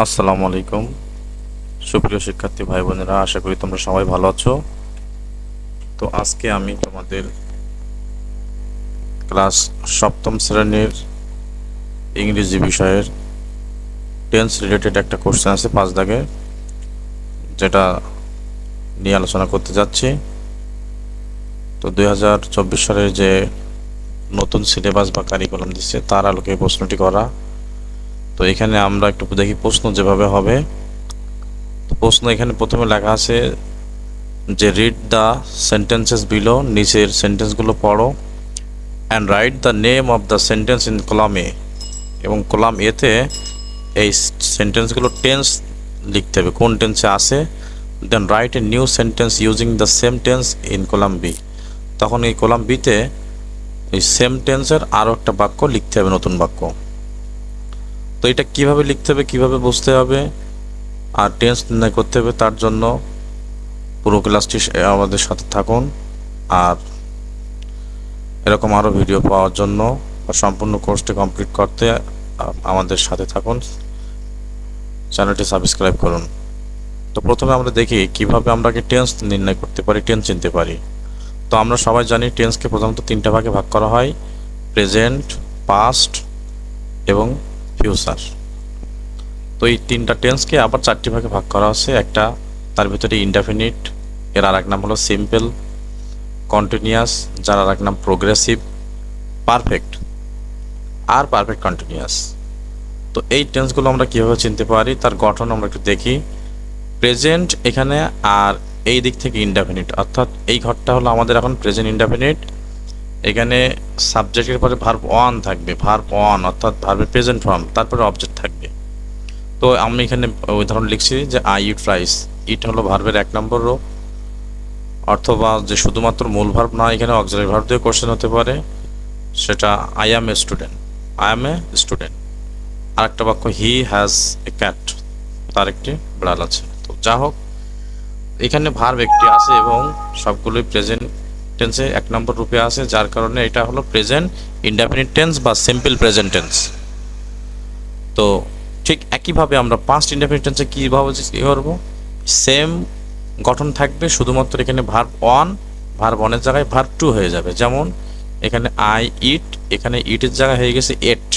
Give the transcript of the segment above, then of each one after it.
আসসালামু আলাইকুম। সুপ্রিয় শিক্ষার্থী ভাই বোনেরা, আশা করি তোমরা সবাই ভালো আছো। তো আজকে আমি তোমাদের ক্লাস সপ্তম শ্রেণির ইংরেজি বিষয়ের টেন্স রিলেটেড একটা কোশ্চেন আছে পাঁচ দাগে, যেটা নিয়ে আলোচনা করতে যাচ্ছি। তো দুই হাজার চব্বিশ সালের যে নতুন সিলেবাস বা কারিকুলাম দিচ্ছে, তার আলোকে প্রশ্নটি করা। তো এখানে আমরা একটু দেখি প্রশ্ন যেভাবে হবে। তো প্রশ্ন এখানে প্রথমে লেখা আছে যে রিড দ্য সেন্টেন্সেস বিলো নিচের সেন্টেন্সগুলো পড়ো and write the name of the sentence in column A এবং কলাম এতে এই সেন্টেন্সগুলো টেন্স লিখতে হবে। কোন টেন্সে আছে? Then write a new sentence using the same tense in column B তখন এই কলাম বিতে এই সেম টেন্সের আরও একটা বাক্য লিখতে হবে, নতুন বাক্য। তো এটা কীভাবে লিখতে হবে, কীভাবে বুঝতে হবে? আর টেন্স নির্ণয় করতে হবে তার জন্য। পুরো ক্লাসটি আমাদের সাথে থাকুন। আর এরকম আরও ভিডিও পাওয়ার জন্য সম্পূর্ণ কোর্সটি কমপ্লিট করতে আমাদের সাথে থাকুন। চ্যানেলটি সাবস্ক্রাইব করুন। তো প্রথমে আমরা দেখি কীভাবে আমরা টেন্স নির্ণয় করতে পারি টেন্স চিনতে পারি। তো আমরা সবাই জানি টেন্সকে প্রথমত তিনটা ভাগে ভাগ করা হয়। প্রেজেন্ট পাস্ট এবং ফিউচার তো এই তিনটা টেন্সকে আবার চারটি ভাগে ভাগ করা আছে একটা, তার ভিতরে ইনডেফিনিট এর আর এক নাম হলো সিম্পল কন্টিনিউয়াস যার আর এক নাম প্রোগ্রেসিভ পারফেক্ট আর পারফেক্ট কন্টিনিউয়াস তো এই টেন্সগুলো আমরা কীভাবে চিনতে পারি? তার গঠন আমরা একটু দেখি। প্রেজেন্ট এখানে আর এই দিক থেকে ইনডেফিনিট অর্থাৎ এই ঘরটা হলো আমাদের এখন প্রেজেন্ট ইনডেফিনিট এখানে সাবজেক্টের পরে ভার্ব ওয়ান থাকবে ভার্ব ওয়ান অর্থাৎ ভার্বের প্রেজেন্ট ফর্ম তারপরে অবজেক্ট থাকবে। তো আমি এখানে উদাহরণ লিখছি যে আই ইট রাইস ইট হলো ভার্বের এক নম্বর রো অথবা যে শুধুমাত্র মূল ভার্ব না এখানে অক্সিলারি ভার্ব দিয়ে কোশ্চেন হতে পারে, সেটা I am a student I am a student আর একটা বাক্য হি হ্যাজ এ ক্যাট তার একটি বিড়াল আছে। তো যা হোক এখানে ভার্ব একটি আছে এবং সবগুলোই প্রেজেন্ট টেন্সে এক নম্বর রূপে আছে, যার কারণে এটা হলো প্রেজেন্ট ইনডেফিনিট টেন্স বা সিম্পল প্রেজেন্ট টেন্স তো ঠিক একইভাবে আমরা পাস্ট ইনডেফিনিট টেন্সে কীভাবে কী করব? সেম গঠন থাকবে শুধুমাত্র এখানে ভার্ব ওয়ান ভার্ব ওয়ানের জায়গায় ভার্ব টু হয়ে যাবে। যেমন এখানে আই ইট এখানে ইটের জায়গায় হয়ে গেছে এট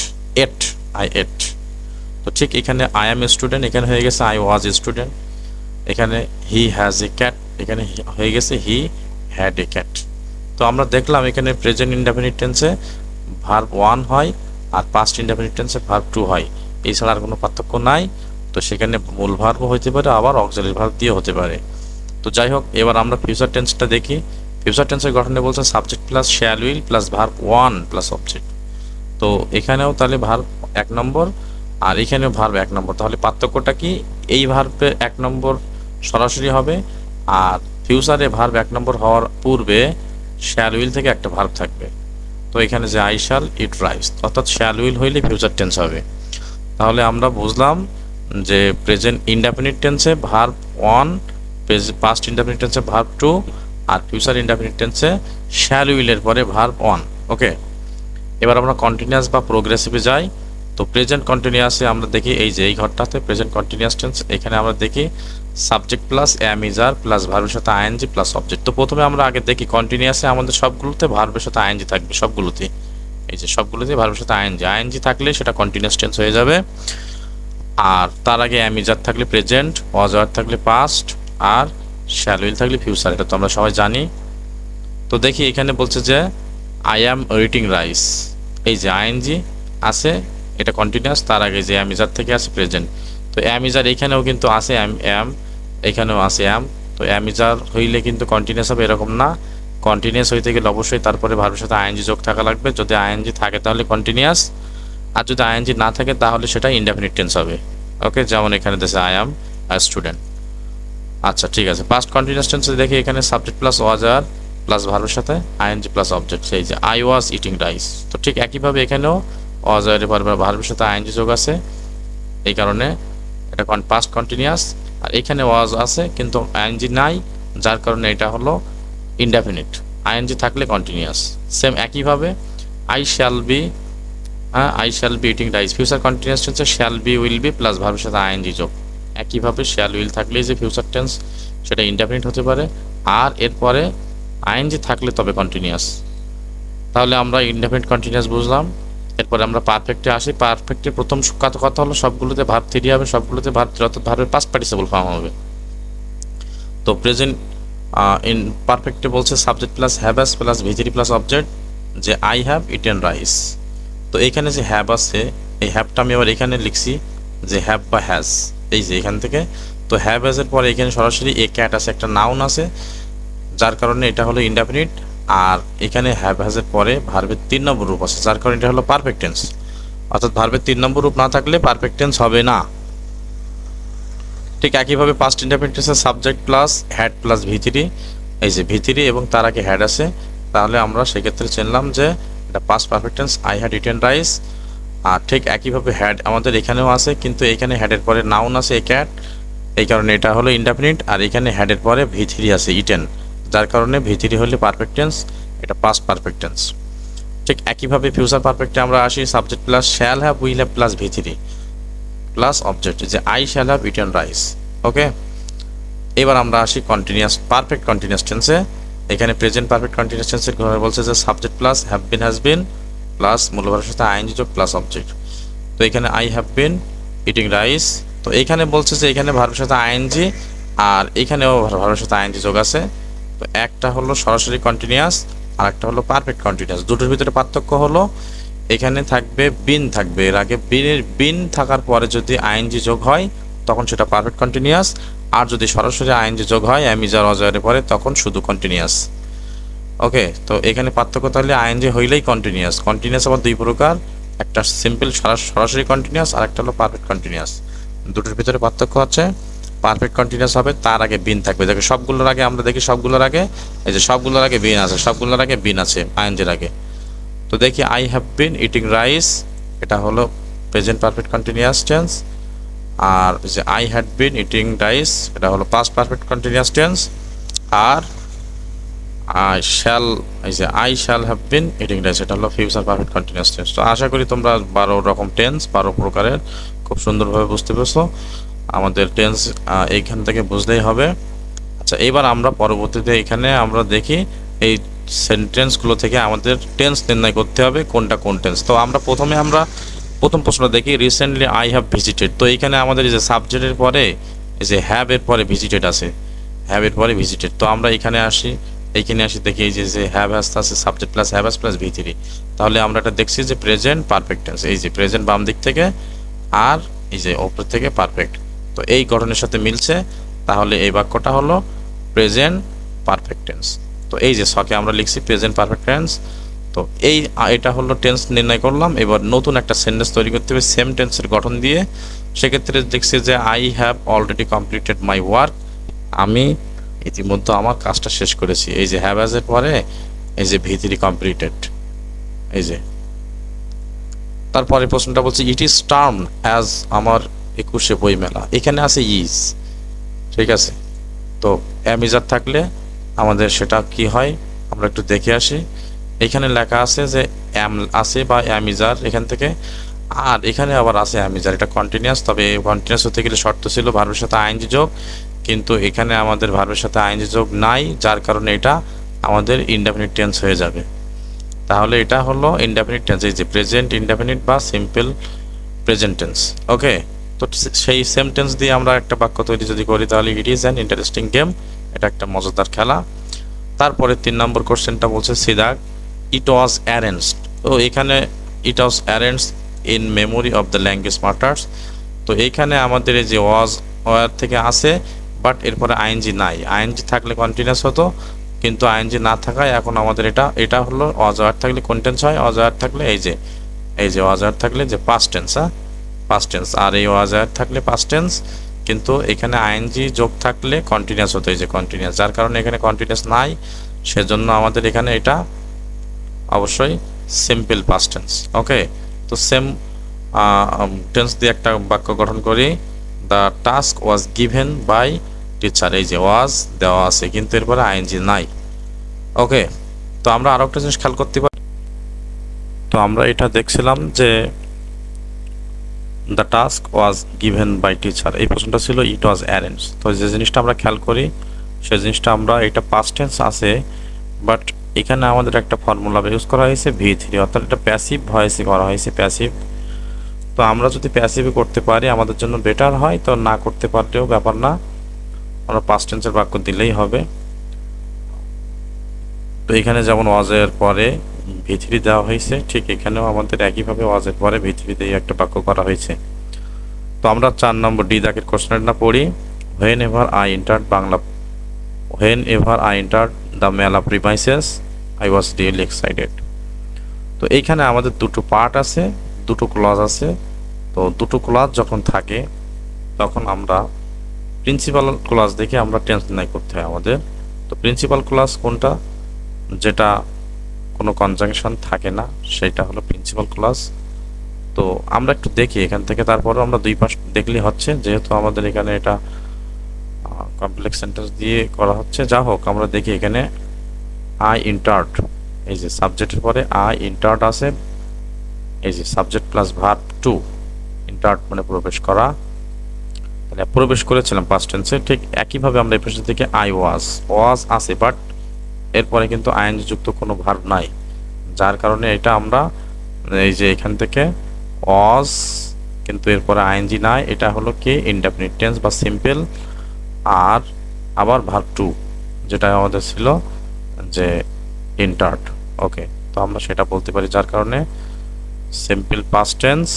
এট আই এট তো ঠিক এখানে আই এম স্টুডেন্ট এখানে হয়ে গেছে আই ওয়াজ স্টুডেন্ট এখানে হি হ্যাজ এ ক্যাট এখানে হয়ে গেছে হি হ্যাড এ ক্যাট তো আমরা দেখলাম এখানে প্রেজেন্ট ইনডেফিনিট টেন্সে ভার্ব ওয়ান হয় আর পাস্ট ইনডেফিনিট টেন্সে ভার্ব টু হয়। এছাড়া আর কোনো পার্থক্য নাই। তো সেখানে মূল ভার্বও হতে পারে, আবার অক্সিলারি ভার্ব দিয়ে হতে পারে। তো যাই হোক, এবার আমরা ফিউচার টেন্সটা দেখি। ফিউচার টেন্সের গঠনে বলছে subject plus shall will plus verb one plus object তো এখানেও তাহলে ভার্ব এক নম্বর, আর এখানেও ভার্ব এক নম্বর। তাহলে পার্থক্যটা কি? এই ভার্বের এক নম্বর সরাসরি হবে, আর ফিউচারে ভার্ব এক নম্বর হওয়ার পূর্বে শ্যাল উইল থেকে একটা ভার্ব থাকবে। তো এখানে যে আই শ্যাল ইট রাইস অর্থাৎ শ্যাল উইল হইলে ফিউচার টেন্স হবে। তাহলে আমরা বুঝলাম যে প্রেজেন্ট ইনডেফিনিট টেন্সে ভার্ব ওয়ান পাস্ট ইনডেফিনিট টেন্সে ভার্ব টু আর ফিউচার ইনডেফিনিট টেন্সে শ্যাল উইলের পরে ভার্ব ওয়ান ওকে এবার আমরা কন্টিনিউয়াস বা প্রোগ্রেসিভে যাই। তো প্রেজেন্ট কন্টিনিউয়াসে আমরা দেখি এই যে এই ঘরটাতে প্রেজেন্ট কন্টিনিউয়াস টেন্স এখানে আমরা দেখি সাবজেক্ট প্লাস অ্যামিজার প্লাস ভার্বের সাথে আইএনজি প্লাস অবজেক্ট তো প্রথমে আমরা আগে দেখি কন্টিনিউয়াসে আমাদের সবগুলোতে ভার্বের সাথে আইএনজি থাকবে, সবগুলোতে। এই যে সবগুলোতে ভার্বের সাথে আইএনজি আইএনজি থাকলে সেটা কন্টিনিউয়াস টেন্স হয়ে যাবে। আর তার আগে অ্যামিজার থাকলে প্রেজেন্ট ওয়াজার থাকলে পাস্ট আর শ্যাল উইল থাকলে ফিউচার এটা তো আমরা সবাই জানি। তো দেখি এখানে বলছে যে আই অ্যাম রিটিং রাইস এই যে আইএনজি আছে এটা কন্টিনিউয়াস তার আগে যে অ্যামিজার থেকে আছে প্রেজেন্ট তো অ্যামিজার এখানেও কিন্তু আছে অ্যাম অ্যাম এখানেও আছে অ্যাম তো অ্যামিজার হইলে কিন্তু কন্টিনিউয়াস হবে এরকম না। কন্টিনিউয়াস হইতে গেলে অবশ্যই তারপরে ভার্বের সাথে আইএনজি যোগ থাকা লাগবে। যদি আইএনজি থাকে তাহলে কন্টিনিউয়াস আর যদি আইএনজি না থাকে তাহলে সেটা ইনডেফিনিট টেন্স হবে। ওকে যেমন এখানে দেশে আই অ্যাম আ স্টুডেন্ট আচ্ছা ঠিক আছে। পাস্ট কন্টিনিউয়াস টেন্সে দেখি এখানে সাবজেক্ট প্লাস ওয়াজার প্লাস ভার্বের সাথে আইএনজি প্লাস অবজেক্ট সেই যে আই ওয়াজ ইটিং রাইস তো ঠিক একইভাবে এখানেও ওয়াজারের ভার্বের ভার্বের সাথে আইএনজি যোগ আছে। এই কারণে এটা পাস্ট কন্টিনিউয়াস আর এখানে ওয়াজ আছে কিন্তু আইএনজি নাই, যার কারণে এটা হলো ইনডেফিনিট আইএনজি থাকলে কন্টিনিউয়াস সেম একইভাবে আই শ্যাল বি হ্যাঁ I shall be eating rice future continuous টেন্সে shall be will be plus ভার্বের সাথে আইএনজি যোগ। একইভাবে শ্যাল উইল থাকলে যে ফিউচার টেন্স সেটা ইনডেফিনিট হতে পারে। আর এরপরে আইএনজি থাকলে তবে কন্টিনিউয়াস তাহলে আমরা ইনডেফিনিট কন্টিনিউয়াস বুঝলাম। এরপরে আমরা পারফেক্টে আসি পারফেক্টে প্রথম কথা কথা হলো সবগুলোতে ভার্ব থ্রি হবে, সবগুলোতে ভার্ব অর্থাৎ ভার্বের পাস্ট পার্টিসিপল ফর্ম হবে। তো প্রেজেন্ট ইন পারফেক্টে বলছে subject plus have has plus ভিজিটি plus object যে আই হ্যাভ ইটেন রাইস তো এখানে যে হ্যাভ আছে, এই হ্যাভটা আমি আবার এখানে লিখছি, যে হ্যাভ বা হ্যাজ এই যে এখান থেকে। তো হ্যাভ হ্যাজের পরে এখানে সরাসরি এ ক্যাট আছে, একটা নাউন আছে, যার কারণে এটা হলো ইনডেফিনিট আর এখানে হ্যাভ হ্যাজের পরে ভার্বের তিন নম্বর রূপ আছে, যার কারণে এটা হলো পারফেক্ট টেন্স অর্থাৎ ভার্বের তিন নম্বর রূপ না থাকলে পারফেক্ট টেন্স হবে না। ঠিক একইভাবে past ইন্টারপ্রিটেন্সের subject plus had plus V three এই যে ভিথিরি এবং তার আগে হ্যাড আছে, তাহলে আমরা সেক্ষেত্রে চিনলাম যে এটা past perfect tense I had eaten rice আর ঠিক একইভাবে হ্যাড আমাদের এখানেও আছে, কিন্তু এখানে হ্যাডের পরে নাউন আছে ক্যাট এই কারণে এটা হলো ইন্ডাফিনিট আর এখানে হ্যাডের পরে ভিথিরি আছে ইটেন যার কারণে ভিথিরি হলে পারফেক্ট টেন্স এটা পাস্ট পারফেক্ট টেন্স ঠিক একইভাবে ফিউচার পারফেক্টে আমরা আসি subject plus shall have will have plus V three plus object যে I shall have eaten rice okay এবার আমরা আসি কন্টিনিউয়াস পারফেক্ট কন্টিনিউয়াস টেন্সে এখানে প্রেজেন্ট পারফেক্ট কন্টিনিউয়াস টেন্সের ঘরে বলছে যে subject plus have been has been plus মূলভাবের সাথে আইএনজি যোগ প্লাস অবজেক্ট তো এখানে I have been eating rice তো এখানে বলছে যে এখানে ভার্বের সাথে আইএনজি আর এখানেও ভার্বের সাথে আইএনজি যোগ আছে। তো একটা হলো সরাসরি কন্টিনিউয়াস আর একটা হলো পারফেক্ট কন্টিনিউয়াস দুটোর ভিতরে পার্থক্য হলো, এখানে থাকবে বিন থাকবে। এর আগে বিনের বিন থাকার পরে যদি আইএনজি যোগ হয়, তখন সেটা পারফেক্ট কন্টিনিউয়াস আর যদি সরাসরি আইএনজি যোগ হয় অ্যামিজার অজয়ের পরে, তখন শুধু কন্টিনিউয়াস ওকে, তো এখানে পার্থক্য তাহলে আইএনজি হইলেই কন্টিনিউয়াস কন্টিনিউয়াস আবার দুই প্রকার, একটা সিম্পল সরাসরি কন্টিনিউয়াস আর একটা হলো পারফেক্ট কন্টিনিউয়াস দুটোর ভিতরে পার্থক্য আছে। পারফেক্ট কন্টিনিউস হবে, তার আগে বিন থাকবে। দেখো, সবগুলোর আগে আমরা দেখি, সবগুলোর আগে, এই যে সবগুলোর আগে বিন আছে, সবগুলোর আগে বিন আছে আইএনজির আগে। তো দেখি I have been eating rice এটা হলো প্রেজেন্ট পারফেক্ট কন্টিনিউয়াস টেন্স আর যে I had been eating rice এটা হলো পাস্ট পারফেক্ট কন্টিনিউয়াস টেন্স আর আই শ্যাল এই যে I shall have been eating rice এটা হলো ফিউচার পারফেক্ট কন্টিনিউয়াস টেন্স তো আশা করি তোমরা বারো রকম টেন্স বারো প্রকারের, খুব সুন্দরভাবে বুঝতে পেরেছ। আমাদের টেন্স এইখান থেকে বুঝলেই হবে। আচ্ছা এবার আমরা পরবর্তীতে এখানে আমরা দেখি এই সেন্টেন্সগুলো থেকে আমাদের টেন্স নির্ণয় করতে হবে, কোনটা কোন টেন্স তো আমরা প্রথমে আমরা প্রথম প্রশ্ন দেখি রিসেন্টলি আই হ্যাভ ভিজিটেড তো এইখানে আমাদের যে সাবজেক্টের পরে, এই যে হ্যাভ এর পরে ভিজিটেড আছে হ্যাভ এর পরে ভিজিটেড তো আমরা এখানে আসি, এইখানে আসি, দেখি এই যে যে হ্যাভ হ্যাস আছে subject plus have has plus V three তাহলে আমরা এটা দেখছি যে প্রেজেন্ট পারফেক্ট টেন্স এই যে প্রেজেন্ট বাম দিক থেকে, আর এই যে ওপর থেকে পারফেক্ট তো এই গঠনের সাথে মিলছে। তাহলে এই বাক্যটা হলো প্রেজেন্ট পারফেক্ট টেন্স তো এই যে সকে আমরা লিখছি প্রেজেন্ট পারফেক্ট টেন্স তো এই এটা হলো টেন্স নির্ণয় করলাম। এবার নতুন একটা সেন্টেন্স তৈরি করতে হবে সেম টেন্সের গঠন দিয়ে। সেক্ষেত্রে দেখছি যে I have already completed my work আমি ইতিমধ্যে আমার কাজটা শেষ করেছি। এই যে হ্যাভ এর পরে, এই যে ভিতরি কমপ্লিটেড এই যে। তারপরে প্রশ্নটা বলছে ইট ইজ টার্ম অ্যাজ আমার একুশে বই মেলা এখানে আছে ইজ, ঠিক আছে? তো অ্যামিজার থাকলে আমাদের সেটা কি হয়? আমরা একটু দেখে আসি। এখানে লেখা আছে যে অ্যাম, আছে বা অ্যামিজার এখান থেকে। আর এখানে আবার আছে অ্যামিজার, এটা কন্টিনিউয়াস তবে কন্টিনিউয়াস হতে গেলে শর্ত ছিল ভার্বের সাথে আইনজি যোগ, কিন্তু এখানে আমাদের ভার্বের সাথে আইনজি যোগ নাই, যার কারণে এটা আমাদের ইনডেফিনিট টেন্স হয়ে যাবে। তাহলে এটা হলো ইনডেফিনিট টেন্স এই যে প্রেজেন্ট ইনডেফিনিট বা সিম্পল প্রেজেন্ট টেন্স ওকে তো সেই সেম টেন্স দিয়ে আমরা একটা বাক্য তৈরি যদি করি, তাহলে it is an interesting game এটা একটা মজাদার খেলা। তারপরে তিন নম্বর কোশ্চেনটা বলছে, সিদাক ইট ওয়াজ অ্যারেঞ্জড তো এখানে it was arranged in memory of the language martyrs তো এইখানে আমাদের এই যে ওয়াজ ওয়ার থেকে আসে বাট এরপরে আইএনজি নাই। আইএনজি থাকলে কন্টিনিউস হতো, কিন্তু আইএনজি না থাকায় এখন আমাদের এটা এটা হলো অজয়ার থাকলে কন্টেন্স হয় অজয়ার থাকলে এই যে এই যে অজয়ার থাকলে যে পাস্ট টেন্স হ্যাঁ? পাস্ট টেন্স আর এই অজয়ার থাকলে পাস্ট টেন্স কিন্তু এখানে আইএনজি যোগ থাকলে কন্টিনিউয়াস হতে যে কন্টিনিউয়াস যার কারণে এখানে কন্টিনিউয়াস নাই, সেজন্য আমাদের এখানে এটা অবশ্যই সিম্পল পাস্ট টেন্স ওকে তো সেম টেন্স দিয়ে একটা বাক্য গঠন করি। The task was given by teacher এই যে ওয়াজ দেওয়া আছে, কিন্তু এরপরে আইএনজি নাই। ওকে তো আমরা আরও একটা জিনিস খেয়াল করতে পারি। তো আমরা এটা দেখছিলাম যে the task was given by teacher এই প্রশ্নটা ছিল ইট ওয়াজ অ্যারেঞ্জ তো যে জিনিসটা আমরা খেয়াল করি, সেই জিনিসটা আমরা, এটা পাস্ট টেন্স আছে বাট এখানে আমাদের একটা ফর্মুলা ইউজ করা হয়েছে ভি থ্রি অর্থাৎ এটা প্যাসিভ ভয়েসে করা হয়েছে প্যাসিভ তো আমরা যদি প্যাসিভে করতে পারি, আমাদের জন্য বেটার হয়, তো না করতে পারলেও ব্যাপার না। আমরা পাস্ট টেন্সের বাক্য দিলেই হবে। তো এখানে যেমন ওয়াজের পরে ভিথরি দেওয়া হয়েছে, ঠিক এখানেও আমাদের একইভাবে ওয়াজের পরে ভিথরি দিয়ে একটা বাক্য করা হয়েছে। তো আমরা চার নম্বর ডি দাগের কোশ্চেনটা পড়ি। Whenever I enter Bangla whenever I enter the mela premises I was really excited তো এইখানে আমাদের দুটো পার্ট আছে, দুটো ক্লজ আছে। তো দুটো ক্লজ যখন থাকে, তখন আমরা প্রিন্সিপাল ক্লাস দেখে আমরা টেন্স নির্ণয় করতে হয় আমাদের। তো প্রিন্সিপাল ক্লাস কোনটা? যেটা কোনো কনজাংশন থাকে না, সেটা হলো প্রিন্সিপাল ক্লাস তো আমরা একটু দেখি এখান থেকে তারপরে আমরা দুই পাশ দেখলেই হচ্ছে, যেহেতু আমাদের এখানে এটা কমপ্লেক্স সেন্টেন্স দিয়ে করা হচ্ছে। যা হোক, আমরা দেখি এখানে আই ইন্টার্ট এই যে সাবজেক্টের পরে আই ইন্টার্ট আছে, এই যে সাবজেক্ট প্লাস ভার্ব টু ইন্টার্ট মানে প্রবেশ করা। তাহলে প্রবেশ করেছিলাম পাস্ট টেন্সে ঠিক একইভাবে আমরা এই পাশে থেকে আই ওয়াজ ওয়াজ আছে বাট এরপরে কিন্তু আইএনজি যুক্ত কোনো ভার্ব নাই। যার কারণে এটা আমরা, এই যে এখান থেকে ওয়াজ কিন্তু এরপরে আইএনজি নাই, এটা হলো কি ইনডেফিনিট টেন্স বা সিম্পল আর আবার ভার্ব টু যেটা আমাদের ছিল যে ইন্টার্ট ওকে তো আমরা সেটা বলতে পারি। যার কারণে সিম্পল পাস্ট টেন্স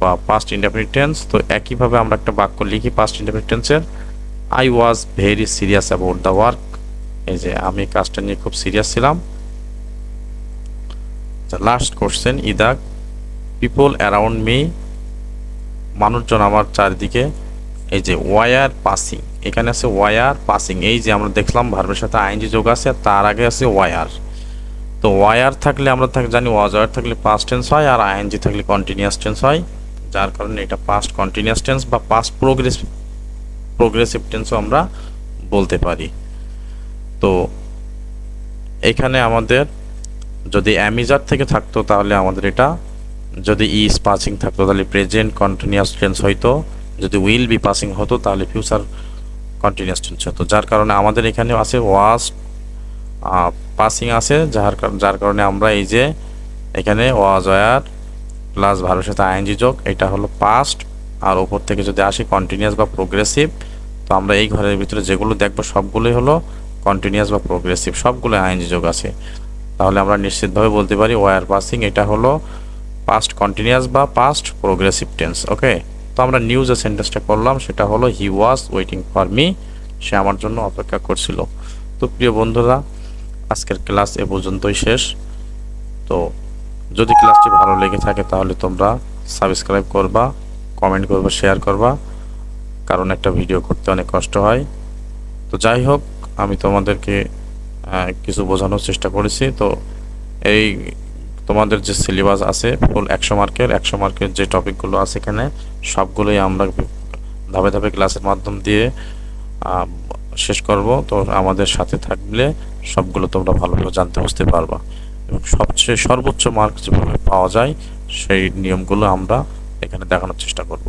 বা পাস্ট ইনডেফিনিট টেন্স তো একইভাবে আমরা একটা বাক্য লিখি পাস্ট ইনডেফিনিট টেন্সের I was very serious about the work এই যে আমি কাজটা নিয়ে খুব সিরিয়াস ছিলাম। লাস্ট কোশ্চেন ইদাক পিপল অ্যারাউন্ড মি মানুষজন আমার চারিদিকে, এই যে ওয়ার পাসিং এখানে আছে ওয়ার পাসিং এই যে আমরা দেখলাম ভার্বের সাথে আইনজি যোগ আছে তার আগে আছে ওয়ার তো ওয়ার থাকলে আমরা থাক জানি ওয়াজ ওয়ার থাকলে পাস্ট টেন্স হয়, আর আইএনজি থাকলে কন্টিনিউয়াস টেন্স হয়। যার কারণে এটা পাস্ট কন্টিনিউয়াস টেন্স বা পাস্ট প্রোগ্রেস প্রোগ্রেসিভ টেন্সও আমরা বলতে পারি। তো এখানে আমাদের যদি অ্যামিজার থেকে থাকতো তাহলে আমাদের এটা, যদি ইজ পাসিং থাকতো তাহলে প্রেজেন্ট কন্টিনিউয়াস টেন্স হইতো, যদি উইল বি পাসিং হতো তাহলে ফিউচার কন্টিনিউয়াস টেন্স হতো। যার কারণে আমাদের এখানে আছে ওয়াজ পাসিং আছে, যার যার কারণে আমরা এই যে এখানে ওয়াজ ওয়ার প্লাস ভারতের সাথে আইএনজি যোগ, এটা হলো পাস্ট আর ওপর থেকে যদি আসি কন্টিনিউয়াস বা প্রোগ্রেসিভ তো আমরা এই ঘরের ভিতরে যেগুলো দেখব সবগুলোই হলো কন্টিনিউয়াস বা প্রোগ্রেসিভ সবগুলো আইএনজি যোগ আছে। তাহলে আমরা নিশ্চিতভাবে বলতে পারি ওয়ার পাসিং এটা হলো পাস্ট কন্টিনিউয়াস বা পাস্ট প্রোগ্রেসিভ টেন্স ওকে তো আমরা নিউ যে সেন্টেন্সটা করলাম, সেটা হলো he was waiting for me সে আমার জন্য অপেক্ষা করছিল। তো প্রিয় বন্ধুরা, আজকের ক্লাস এ পর্যন্তই শেষ। তো যদি ক্লাসটি ভালো লেগে থাকে তাহলে তোমরা সাবস্ক্রাইব করবা কমেন্ট করবা শেয়ার করবা, কারণ একটা ভিডিও করতে অনেক কষ্ট হয়। তো যাই হোক আমি তোমাদেরকে কিছু বোঝানোর চেষ্টা করেছি। তো এই তোমাদের যে সিলেবাস আছে ফুল একশো মার্কের একশো মার্কের যে টপিকগুলো আছে এখানে, সবগুলোই আমরা ধাপে ধাপে ক্লাসের মাধ্যম দিয়ে শেষ করব। তো আমাদের সাথে থাকলে সবগুলো তোমরা ভালোভাবে জানতে বুঝতে পারবা। এবং সবচেয়ে সর্বোচ্চ মার্ক যেভাবে পাওয়া যায়, সেই নিয়মগুলো আমরা এখানে দেখানোর চেষ্টা করব।